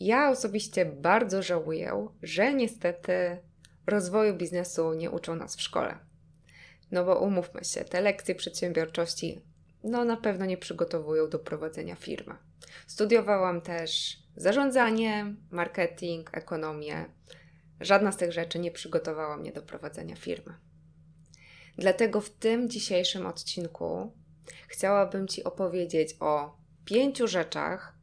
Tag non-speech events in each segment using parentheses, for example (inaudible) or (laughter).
Ja osobiście bardzo żałuję, że niestety rozwoju biznesu nie uczą nas w szkole. No bo umówmy się, te lekcje przedsiębiorczości no na pewno nie przygotowują do prowadzenia firmy. Studiowałam też zarządzanie, marketing, ekonomię. Żadna z tych rzeczy nie przygotowała mnie do prowadzenia firmy. Dlatego w tym dzisiejszym odcinku chciałabym Ci opowiedzieć o pięciu rzeczach,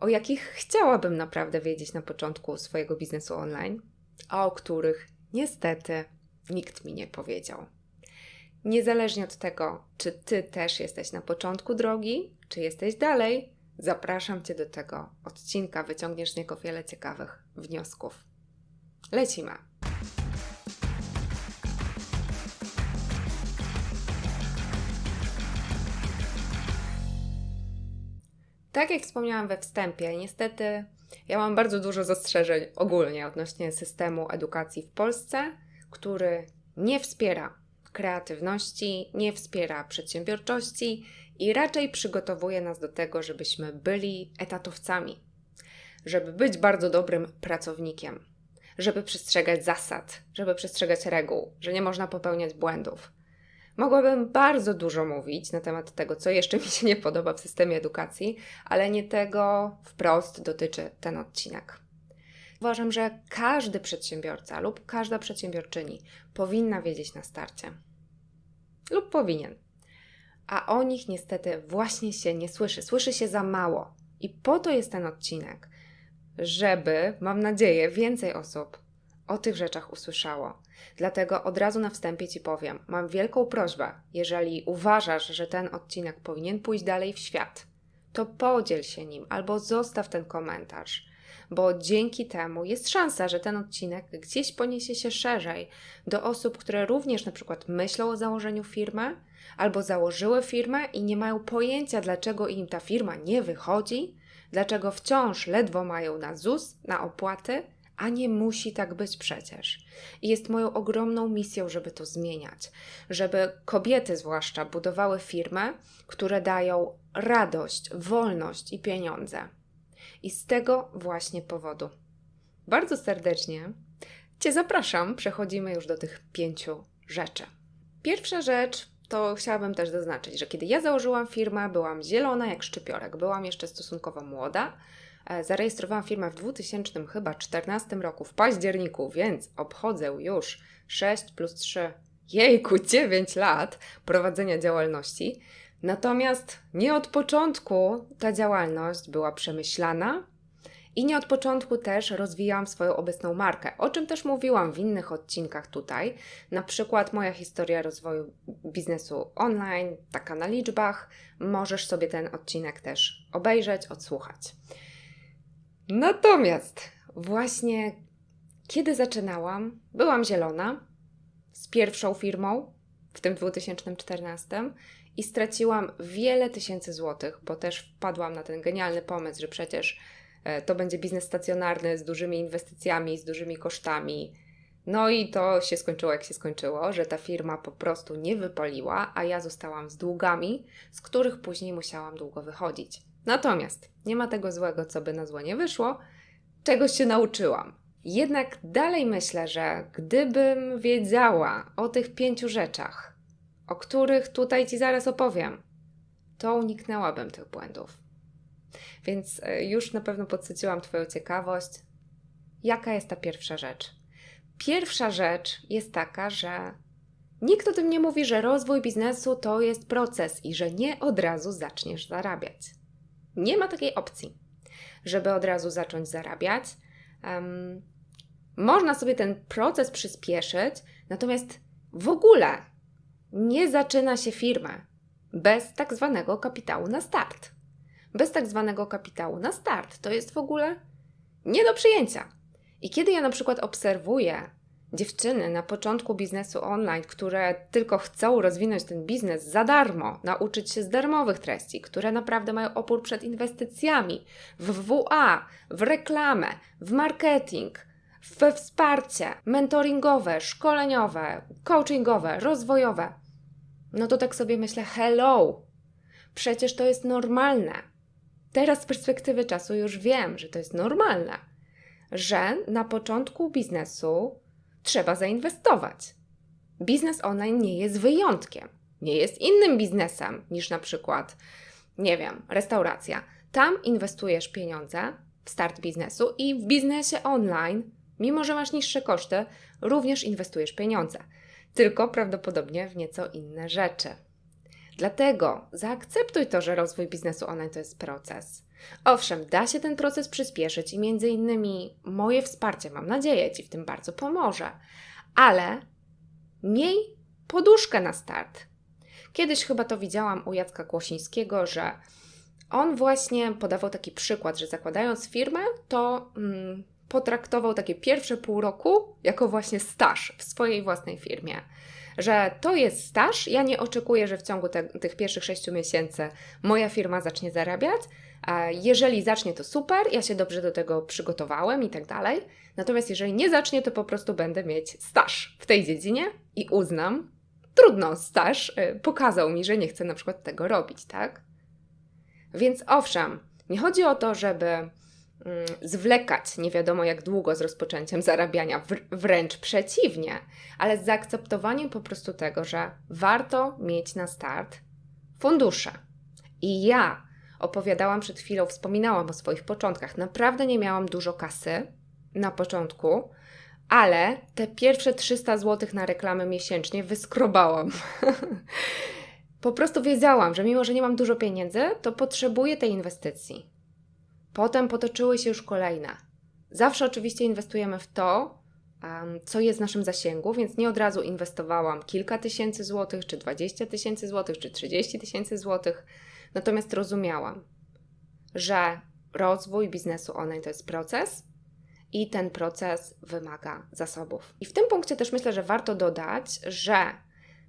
o jakich chciałabym naprawdę wiedzieć na początku swojego biznesu online, a o których niestety nikt mi nie powiedział. Niezależnie od tego, czy Ty też jesteś na początku drogi, czy jesteś dalej, zapraszam Cię do tego odcinka, wyciągniesz z niego wiele ciekawych wniosków. Lecimy! Tak jak wspomniałam we wstępie, niestety ja mam bardzo dużo zastrzeżeń ogólnie odnośnie systemu edukacji w Polsce, który nie wspiera kreatywności, nie wspiera przedsiębiorczości i raczej przygotowuje nas do tego, żebyśmy byli etatowcami, żeby być bardzo dobrym pracownikiem, żeby przestrzegać zasad, żeby przestrzegać reguł, że nie można popełniać błędów. Mogłabym bardzo dużo mówić na temat tego, co jeszcze mi się nie podoba w systemie edukacji, ale nie tego wprost dotyczy ten odcinek. Uważam, że każdy przedsiębiorca lub każda przedsiębiorczyni powinna wiedzieć na starcie. Lub powinien. A o nich niestety właśnie się nie słyszy. Słyszy się za mało. I po to jest ten odcinek, żeby, mam nadzieję, więcej osób o tych rzeczach usłyszało. Dlatego od razu na wstępie Ci powiem: mam wielką prośbę, jeżeli uważasz, że ten odcinek powinien pójść dalej w świat, to podziel się nim albo zostaw ten komentarz bo dzięki temu jest szansa, że ten odcinek gdzieś poniesie się szerzej do osób, które również na przykład myślą o założeniu firmy albo założyły firmę i nie mają pojęcia, dlaczego im ta firma nie wychodzi, dlaczego wciąż ledwo mają na ZUS, na opłaty, a nie musi tak być przecież. I jest moją ogromną misją, żeby to zmieniać, żeby kobiety zwłaszcza budowały firmy, które dają radość, wolność i pieniądze. I z tego właśnie powodu. Bardzo serdecznie Cię zapraszam. Przechodzimy już do tych pięciu rzeczy. Pierwsza rzecz to chciałabym też zaznaczyć, że kiedy ja założyłam firmę, byłam zielona jak szczypiorek. Byłam jeszcze stosunkowo młoda. E, zarejestrowałam firmę w 2000 chyba 14 roku w październiku, więc obchodzę już 6 plus 3, jejku, 9 lat prowadzenia działalności. Natomiast nie od początku ta działalność była przemyślana i nie od początku też rozwijałam swoją obecną markę, o czym też mówiłam w innych odcinkach tutaj. Na przykład moja historia rozwoju biznesu online, taka na liczbach. Możesz sobie ten odcinek też obejrzeć, odsłuchać. Natomiast właśnie kiedy zaczynałam, byłam zielona z pierwszą firmą w tym 2014 i straciłam wiele tysięcy złotych, bo też wpadłam na ten genialny pomysł, że przecież e, to będzie biznes stacjonarny z dużymi inwestycjami, z dużymi kosztami. No i to się skończyło jak się skończyło, że ta firma po prostu nie wypaliła, a ja zostałam z długami, z których później musiałam długo wychodzić. Natomiast nie ma tego złego, co by na złe nie wyszło, czegoś się nauczyłam. Jednak dalej myślę, że gdybym wiedziała o tych pięciu rzeczach, o których tutaj Ci zaraz opowiem, to uniknęłabym tych błędów. Więc e, już na pewno podsyciłam Twoją ciekawość. Jaka jest ta pierwsza rzecz? Pierwsza rzecz jest taka, że nikt o tym nie mówi, że rozwój biznesu to jest proces i że nie od razu zaczniesz zarabiać. Nie ma takiej opcji, żeby od razu zacząć zarabiać. Um, można sobie ten proces przyspieszyć, natomiast w ogóle nie zaczyna się firma bez tak zwanego kapitału na start. Bez tak zwanego kapitału na start to jest w ogóle nie do przyjęcia. I kiedy ja na przykład obserwuję dziewczyny na początku biznesu online, które tylko chcą rozwinąć ten biznes za darmo, nauczyć się z darmowych treści, które naprawdę mają opór przed inwestycjami w WA, w reklamę, w marketing, we wsparcie mentoringowe, szkoleniowe, coachingowe, rozwojowe, no to tak sobie myślę, hello, przecież to jest normalne. Teraz z perspektywy czasu już wiem, że to jest normalne, że na początku biznesu trzeba zainwestować. Biznes online nie jest wyjątkiem, nie jest innym biznesem niż na przykład, nie wiem, restauracja. Tam inwestujesz pieniądze w start biznesu i w biznesie online, mimo że masz niższe koszty, również inwestujesz pieniądze, tylko prawdopodobnie w nieco inne rzeczy. Dlatego zaakceptuj to, że rozwój biznesu online to jest proces. Owszem, da się ten proces przyspieszyć i między innymi moje wsparcie, mam nadzieję, Ci w tym bardzo pomoże, ale miej poduszkę na start. Kiedyś chyba to widziałam u Jacka Kłosińskiego, że on właśnie podawał taki przykład, że zakładając firmę, to mm, potraktował takie pierwsze pół roku jako właśnie staż w swojej własnej firmie. Że to jest staż, ja nie oczekuję, że w ciągu te, tych pierwszych sześciu miesięcy moja firma zacznie zarabiać. Jeżeli zacznie, to super, ja się dobrze do tego przygotowałem i tak dalej. Natomiast jeżeli nie zacznie, to po prostu będę mieć staż w tej dziedzinie i uznam, trudno, staż y, pokazał mi, że nie chcę na przykład tego robić, tak? Więc owszem, nie chodzi o to, żeby mm, zwlekać nie wiadomo jak długo z rozpoczęciem zarabiania, wręcz przeciwnie, ale z zaakceptowaniem po prostu tego, że warto mieć na start fundusze. I ja opowiadałam przed chwilą, wspominałam o swoich początkach. Naprawdę nie miałam dużo kasy na początku, ale te pierwsze 300 zł na reklamę miesięcznie wyskrobałam. (laughs) po prostu wiedziałam, że mimo, że nie mam dużo pieniędzy, to potrzebuję tej inwestycji. Potem potoczyły się już kolejne. Zawsze oczywiście inwestujemy w to, co jest w naszym zasięgu, więc nie od razu inwestowałam kilka tysięcy złotych, czy 20 tysięcy złotych, czy 30 tysięcy złotych. Natomiast rozumiałam, że rozwój biznesu online to jest proces i ten proces wymaga zasobów. I w tym punkcie też myślę, że warto dodać, że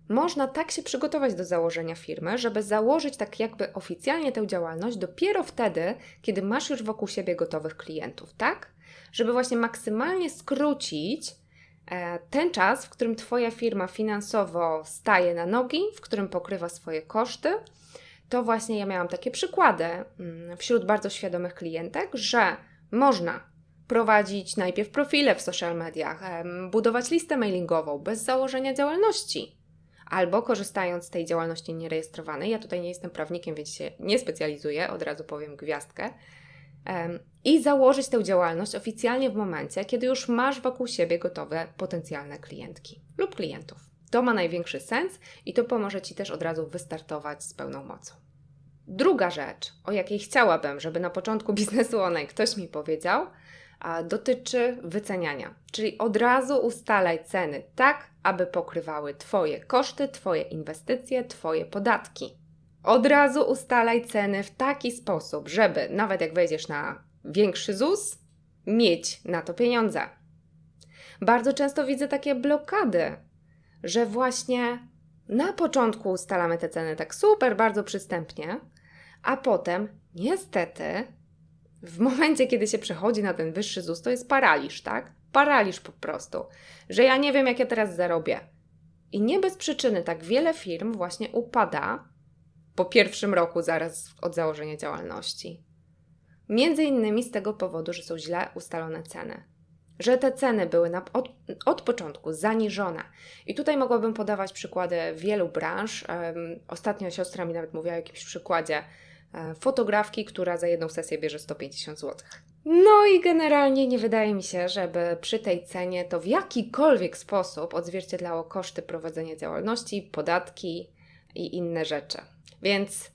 można tak się przygotować do założenia firmy, żeby założyć tak jakby oficjalnie tę działalność dopiero wtedy, kiedy masz już wokół siebie gotowych klientów, tak? Żeby właśnie maksymalnie skrócić e, ten czas, w którym Twoja firma finansowo staje na nogi, w którym pokrywa swoje koszty. To właśnie ja miałam takie przykłady mm, wśród bardzo świadomych klientek, że można prowadzić najpierw profile w social mediach, budować listę mailingową bez założenia działalności albo korzystając z tej działalności nierejestrowanej. Ja tutaj nie jestem prawnikiem, więc się nie specjalizuję, od razu powiem gwiazdkę. I założyć tę działalność oficjalnie w momencie, kiedy już masz wokół siebie gotowe potencjalne klientki lub klientów. To ma największy sens i to pomoże Ci też od razu wystartować z pełną mocą. Druga rzecz, o jakiej chciałabym, żeby na początku biznesu online ktoś mi powiedział, dotyczy wyceniania. Czyli od razu ustalaj ceny tak, aby pokrywały Twoje koszty, Twoje inwestycje, Twoje podatki. Od razu ustalaj ceny w taki sposób, żeby nawet jak wejdziesz na większy ZUS, mieć na to pieniądze. Bardzo często widzę takie blokady, że właśnie na początku ustalamy te ceny tak super, bardzo przystępnie, a potem niestety w momencie, kiedy się przechodzi na ten wyższy ZUS, to jest paraliż, tak? Paraliż po prostu, że ja nie wiem, jak ja teraz zarobię. I nie bez przyczyny tak wiele firm właśnie upada po pierwszym roku zaraz od założenia działalności. Między innymi z tego powodu, że są źle ustalone ceny. Że te ceny były na, od, od początku zaniżone. I tutaj mogłabym podawać przykłady wielu branż. Ostatnio siostra mi nawet mówiła o jakimś przykładzie fotografki, która za jedną sesję bierze 150 zł. No i generalnie nie wydaje mi się, żeby przy tej cenie to w jakikolwiek sposób odzwierciedlało koszty prowadzenia działalności, podatki i inne rzeczy. Więc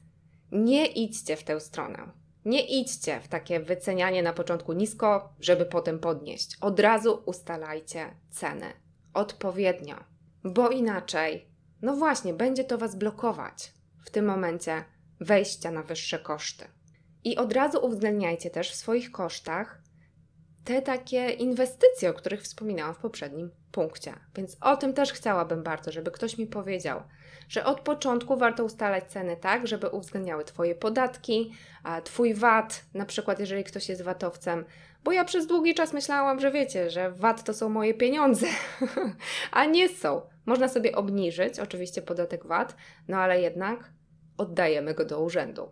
nie idźcie w tę stronę. Nie idźcie w takie wycenianie na początku nisko, żeby potem podnieść. Od razu ustalajcie ceny odpowiednio, bo inaczej, no właśnie, będzie to Was blokować w tym momencie wejścia na wyższe koszty. I od razu uwzględniajcie też w swoich kosztach te takie inwestycje, o których wspominałam w poprzednim punkcie. Więc o tym też chciałabym bardzo, żeby ktoś mi powiedział, że od początku warto ustalać ceny tak, żeby uwzględniały Twoje podatki, Twój VAT, na przykład jeżeli ktoś jest VAT-owcem, bo ja przez długi czas myślałam, że wiecie, że VAT to są moje pieniądze, (laughs) a nie są. Można sobie obniżyć oczywiście podatek VAT, no ale jednak oddajemy go do urzędu.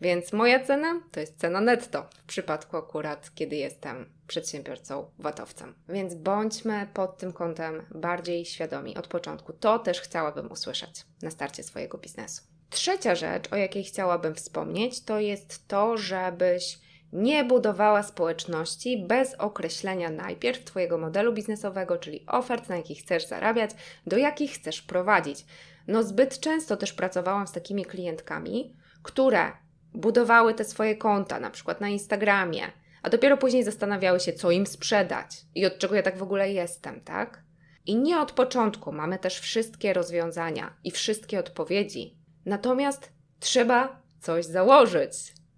Więc moja cena to jest cena netto w przypadku akurat, kiedy jestem przedsiębiorcą watowcem. Więc bądźmy pod tym kątem bardziej świadomi od początku. To też chciałabym usłyszeć na starcie swojego biznesu. Trzecia rzecz, o jakiej chciałabym wspomnieć, to jest to, żebyś nie budowała społeczności bez określenia najpierw Twojego modelu biznesowego, czyli ofert, na jakich chcesz zarabiać, do jakich chcesz prowadzić. No, zbyt często też pracowałam z takimi klientkami, które budowały te swoje konta, na przykład na Instagramie, a dopiero później zastanawiały się, co im sprzedać i od czego ja tak w ogóle jestem, tak? I nie od początku mamy też wszystkie rozwiązania i wszystkie odpowiedzi. Natomiast trzeba coś założyć.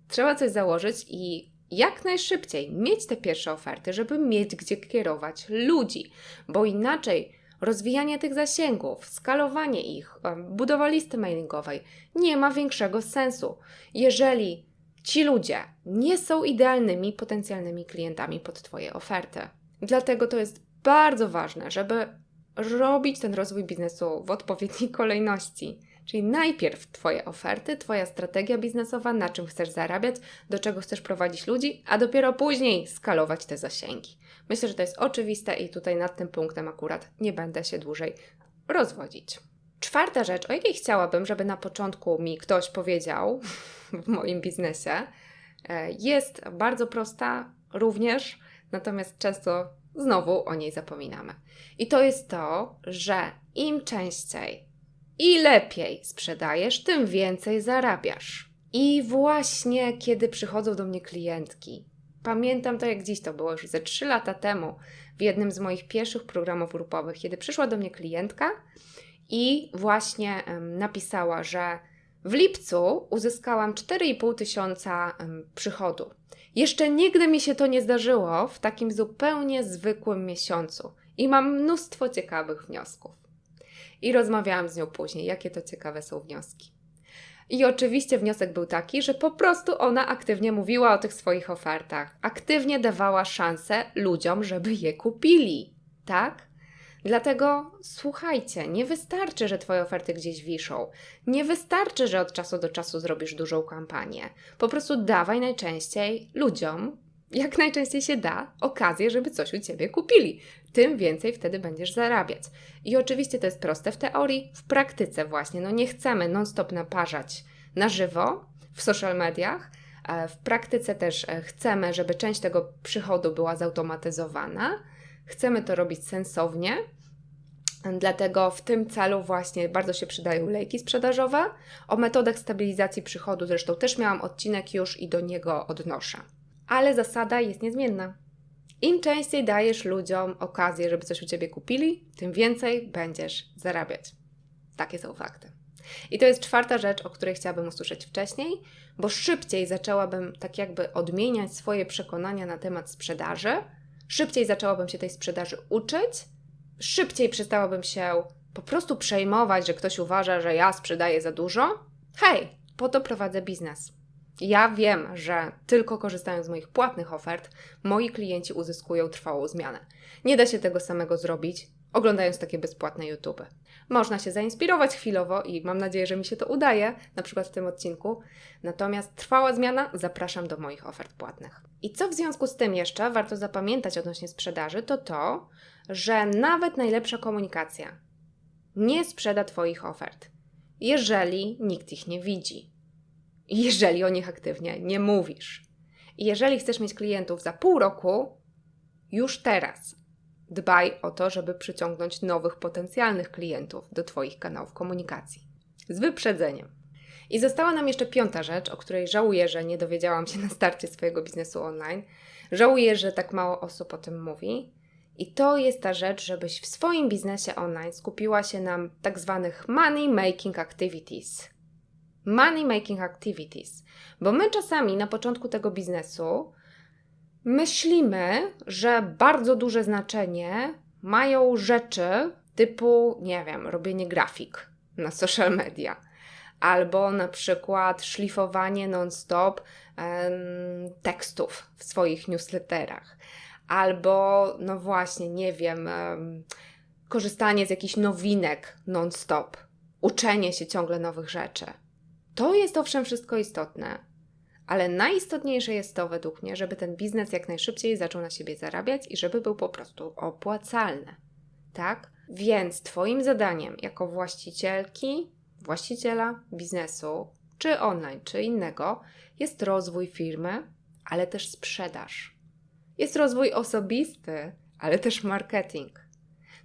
Trzeba coś założyć i jak najszybciej mieć te pierwsze oferty, żeby mieć gdzie kierować ludzi, bo inaczej rozwijanie tych zasięgów, skalowanie ich, budowa listy mailingowej nie ma większego sensu, jeżeli ci ludzie nie są idealnymi potencjalnymi klientami pod Twoje oferty. Dlatego to jest bardzo ważne, żeby robić ten rozwój biznesu w odpowiedniej kolejności. Czyli najpierw Twoje oferty, Twoja strategia biznesowa, na czym chcesz zarabiać, do czego chcesz prowadzić ludzi, a dopiero później skalować te zasięgi. Myślę, że to jest oczywiste i tutaj nad tym punktem akurat nie będę się dłużej rozwodzić. Czwarta rzecz, o jakiej chciałabym, żeby na początku mi ktoś powiedział (laughs) w moim biznesie, e, jest bardzo prosta również, natomiast często znowu o niej zapominamy. I to jest to, że im częściej i lepiej sprzedajesz, tym więcej zarabiasz. I właśnie kiedy przychodzą do mnie klientki, pamiętam to jak dziś to było już ze 3 lata temu, w jednym z moich pierwszych programów grupowych, kiedy przyszła do mnie klientka i właśnie napisała, że w lipcu uzyskałam 4,5 tysiąca przychodu. Jeszcze nigdy mi się to nie zdarzyło w takim zupełnie zwykłym miesiącu i mam mnóstwo ciekawych wniosków. I rozmawiałam z nią później, jakie to ciekawe są wnioski. I oczywiście wniosek był taki, że po prostu ona aktywnie mówiła o tych swoich ofertach, aktywnie dawała szansę ludziom, żeby je kupili. Tak? Dlatego słuchajcie, nie wystarczy, że Twoje oferty gdzieś wiszą. Nie wystarczy, że od czasu do czasu zrobisz dużą kampanię. Po prostu dawaj najczęściej ludziom, jak najczęściej się da, okazję, żeby coś u Ciebie kupili. Tym więcej wtedy będziesz zarabiać. I oczywiście to jest proste w teorii, w praktyce właśnie. No nie chcemy non-stop naparzać na żywo w social mediach. W praktyce też e, chcemy, żeby część tego przychodu była zautomatyzowana. Chcemy to robić sensownie. Dlatego w tym celu właśnie bardzo się przydają lejki sprzedażowe. O metodach stabilizacji przychodu zresztą też miałam odcinek już i do niego odnoszę ale zasada jest niezmienna. Im częściej dajesz ludziom okazję, żeby coś u ciebie kupili, tym więcej będziesz zarabiać. Takie są fakty. I to jest czwarta rzecz, o której chciałabym usłyszeć wcześniej, bo szybciej zaczęłabym tak jakby odmieniać swoje przekonania na temat sprzedaży, szybciej zaczęłabym się tej sprzedaży uczyć, szybciej przestałabym się po prostu przejmować, że ktoś uważa, że ja sprzedaję za dużo. Hej, po to prowadzę biznes. Ja wiem, że tylko korzystając z moich płatnych ofert, moi klienci uzyskują trwałą zmianę. Nie da się tego samego zrobić, oglądając takie bezpłatne YouTube. Można się zainspirować chwilowo i mam nadzieję, że mi się to udaje, na przykład w tym odcinku. Natomiast trwała zmiana, zapraszam do moich ofert płatnych. I co w związku z tym jeszcze warto zapamiętać odnośnie sprzedaży, to to, że nawet najlepsza komunikacja nie sprzeda Twoich ofert, jeżeli nikt ich nie widzi jeżeli o nich aktywnie nie mówisz. I jeżeli chcesz mieć klientów za pół roku, już teraz dbaj o to, żeby przyciągnąć nowych potencjalnych klientów do Twoich kanałów komunikacji. Z wyprzedzeniem. I została nam jeszcze piąta rzecz, o której żałuję, że nie dowiedziałam się na starcie swojego biznesu online. Żałuję, że tak mało osób o tym mówi. I to jest ta rzecz, żebyś w swoim biznesie online skupiła się na tak zwanych money making activities money making activities. Bo my czasami na początku tego biznesu myślimy, że bardzo duże znaczenie mają rzeczy typu, nie wiem, robienie grafik na social media, albo na przykład szlifowanie non-stop tekstów w swoich newsletterach, albo, no właśnie, nie wiem, em, korzystanie z jakichś nowinek non-stop, uczenie się ciągle nowych rzeczy. To jest owszem wszystko istotne, Ale najistotniejsze jest to według mnie, żeby ten biznes jak najszybciej zaczął na siebie zarabiać i żeby był po prostu opłacalny. Tak? Więc Twoim zadaniem jako właścicielki, właściciela biznesu, czy online, czy innego, jest rozwój firmy, ale też sprzedaż. Jest rozwój osobisty, ale też marketing.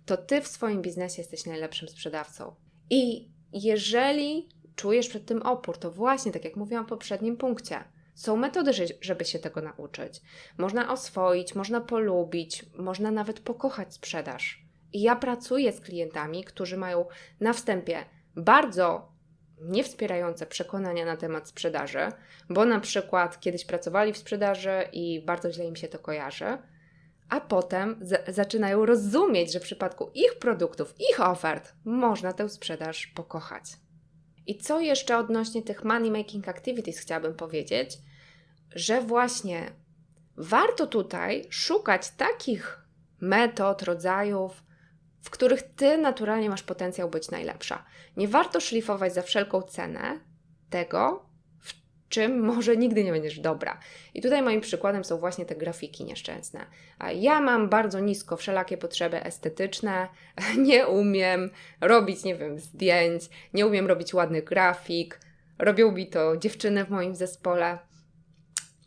To Ty w swoim biznesie jesteś najlepszym sprzedawcą. I jeżeli czujesz przed tym opór, to właśnie, tak jak mówiłam w poprzednim punkcie, są metody, żeby się tego nauczyć. Można oswoić, można polubić, można nawet pokochać sprzedaż. I ja pracuję z klientami, którzy mają na wstępie bardzo niewspierające przekonania na temat sprzedaży, bo na przykład kiedyś pracowali w sprzedaży i bardzo źle im się to kojarzy, a potem zaczynają rozumieć, że w przypadku ich produktów, ich ofert można tę sprzedaż pokochać. I co jeszcze odnośnie tych money making activities chciałabym powiedzieć, że właśnie warto tutaj szukać takich metod, rodzajów, w których ty naturalnie masz potencjał być najlepsza. Nie warto szlifować za wszelką cenę tego, czym (laughs) może nigdy nie będziesz dobra. I tutaj moim przykładem są właśnie te grafiki nieszczęsne. Ja mam bardzo nisko wszelakie potrzeby estetyczne, (laughs) nie umiem robić, nie wiem, zdjęć, nie umiem robić ładnych grafik, robią mi to dziewczyny w moim zespole.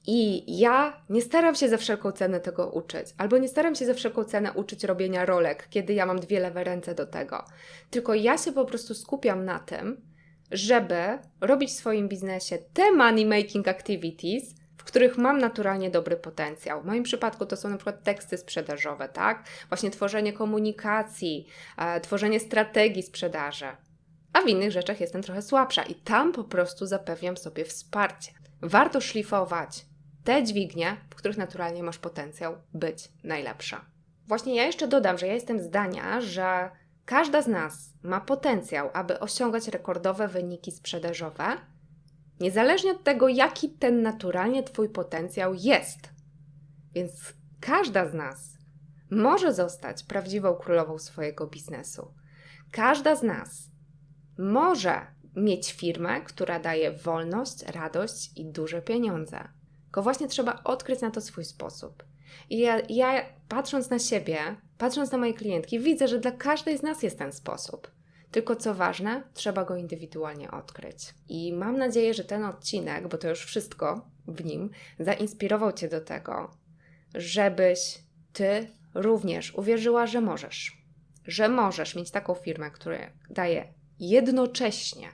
I ja nie staram się za wszelką cenę tego uczyć, albo nie staram się za wszelką cenę uczyć robienia rolek, kiedy ja mam dwie lewe ręce do tego. Tylko ja się po prostu skupiam na tym, żeby robić w swoim biznesie te money making activities, w których mam naturalnie dobry potencjał. W moim przypadku to są na przykład teksty sprzedażowe, tak? Właśnie tworzenie komunikacji, e, tworzenie strategii sprzedaży. A w innych rzeczach jestem trochę słabsza i tam po prostu zapewniam sobie wsparcie. Warto szlifować te dźwignie, w których naturalnie masz potencjał być najlepsza. Właśnie ja jeszcze dodam, że ja jestem zdania, że każda z nas ma potencjał, aby osiągać rekordowe wyniki sprzedażowe, niezależnie od tego, jaki ten naturalnie Twój potencjał jest. Więc każda z nas może zostać prawdziwą królową swojego biznesu. Każda z nas może mieć firmę, która daje wolność, radość i duże pieniądze. Tylko właśnie trzeba odkryć na to swój sposób. I ja, ja, patrząc na siebie, patrząc na moje klientki, widzę, że dla każdej z nas jest ten sposób. Tylko co ważne, trzeba go indywidualnie odkryć. I mam nadzieję, że ten odcinek, bo to już wszystko w nim, zainspirował Cię do tego, żebyś Ty również uwierzyła, że możesz. Że możesz mieć taką firmę, która daje jednocześnie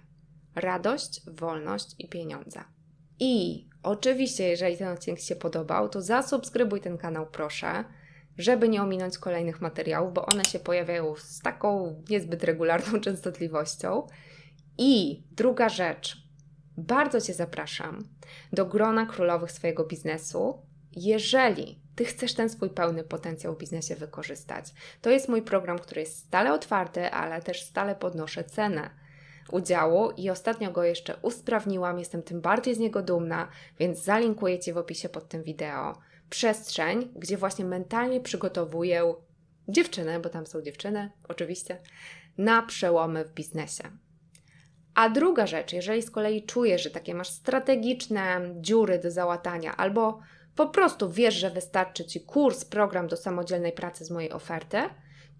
radość, wolność i pieniądze. I oczywiście, jeżeli ten odcinek Ci się podobał, to zasubskrybuj ten kanał, proszę, żeby nie ominąć kolejnych materiałów, bo one się pojawiają z taką niezbyt regularną (laughs) częstotliwością. I druga rzecz, bardzo Cię zapraszam do grona królowych swojego biznesu, jeżeli Ty chcesz ten swój pełny potencjał w biznesie wykorzystać. To jest mój program, który jest stale otwarty, ale też stale podnoszę cenę udziału i ostatnio go jeszcze usprawniłam, jestem tym bardziej z niego dumna, więc zalinkuję Ci w opisie pod tym wideo przestrzeń, gdzie właśnie mentalnie przygotowuję dziewczynę, bo tam są dziewczyny, oczywiście, na przełomy w biznesie. A druga rzecz, jeżeli z kolei czujesz, że takie masz strategiczne dziury do załatania, albo po prostu wiesz, że wystarczy Ci kurs, program do samodzielnej pracy z mojej oferty,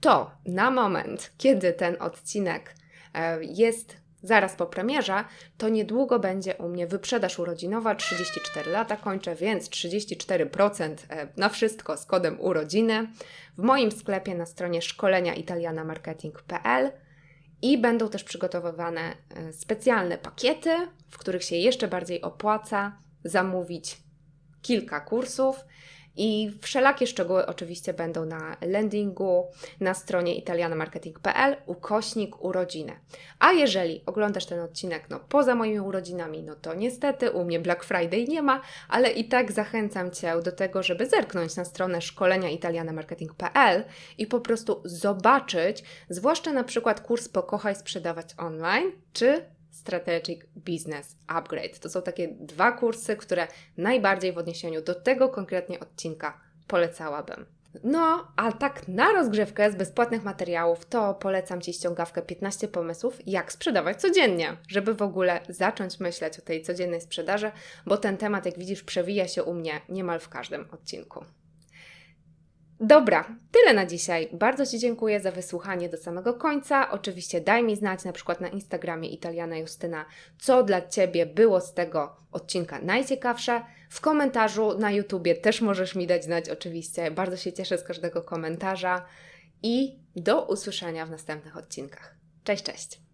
to na moment, kiedy ten odcinek e, jest zaraz po premierze, to niedługo będzie u mnie wyprzedaż urodzinowa. 34 lata kończę, więc 34% e, na wszystko z kodem urodziny w moim sklepie na stronie szkolenia italianamarketing.pl i będą też przygotowywane e, specjalne pakiety, w których się jeszcze bardziej opłaca zamówić kilka kursów i wszelakie szczegóły oczywiście będą na landingu na stronie italianamarketing.pl ukośnik urodziny. A jeżeli oglądasz ten odcinek no, poza moimi urodzinami, no to niestety u mnie Black Friday nie ma, ale i tak zachęcam Cię do tego, żeby zerknąć na stronę szkolenia italianamarketing.pl i po prostu zobaczyć, zwłaszcza na przykład kurs Pokochaj sprzedawać online, czy Strategic Business Upgrade. To są takie dwa kursy, które najbardziej w odniesieniu do tego konkretnie odcinka polecałabym. No, a tak na rozgrzewkę z bezpłatnych materiałów, to polecam Ci ściągawkę 15 pomysłów, jak sprzedawać codziennie, żeby w ogóle zacząć myśleć o tej codziennej sprzedaży, bo ten temat, jak widzisz, przewija się u mnie niemal w każdym odcinku. Dobra, tyle na dzisiaj. Bardzo Ci dziękuję za wysłuchanie do samego końca. Oczywiście daj mi znać na przykład na Instagramie Italiana Justyna, co dla Ciebie było z tego odcinka najciekawsze. W komentarzu na YouTubie też możesz mi dać znać oczywiście. Bardzo się cieszę z każdego komentarza i do usłyszenia w następnych odcinkach. Cześć, cześć!